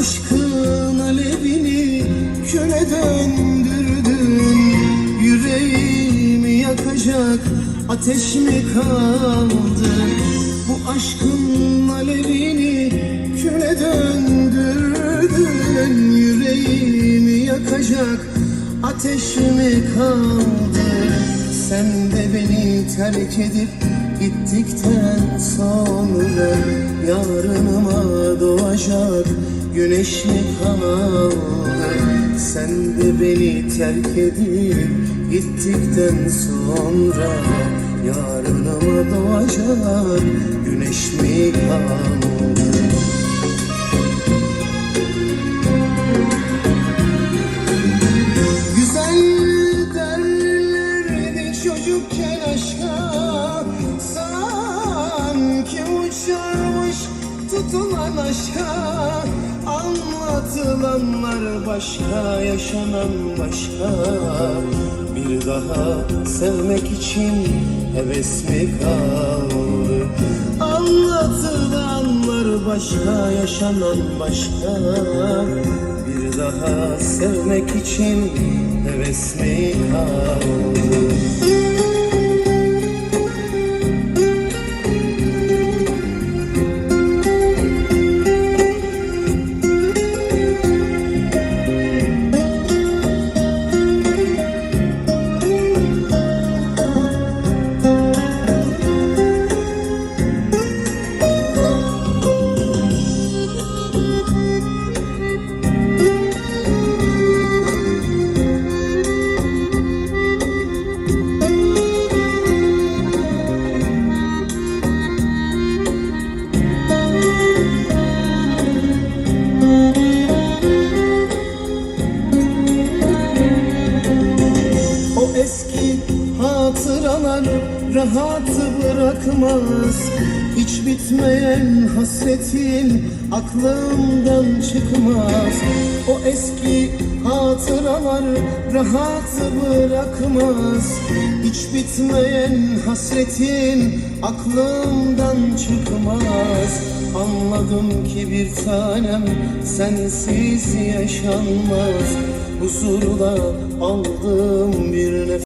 Aşkın alevini köle döndürdün. Yüreğimi yakacak ateş mi kaldı? Bu aşkın alevini köle döndürdün. Yüreğimi yakacak ateş mi kaldı? Sen de beni terk edip gittikten sonra Yarınıma doğacak güneş mi kaldı? Sen de beni terk edip gittikten sonra Yarınıma doğacak güneş mi derlerdi çocukken aşka Sanki uçarmış tutulan aşka Anlatılanlar başka, yaşanan başka Bir daha sevmek için heves mi kaldı? Anlatılanlar başka, yaşanan başka Bir daha sevmek için heves mi kaldı? Eski hatıralar rahat bırakmaz. Hiç bitmeyen hasretin aklımdan çıkmaz. O eski hatıralar rahat bırakmaz. Hiç bitmeyen hasretin aklımdan çıkmaz. Anladım ki bir tanem sensiz yaşanmaz. Huzurla aldığım bir nefes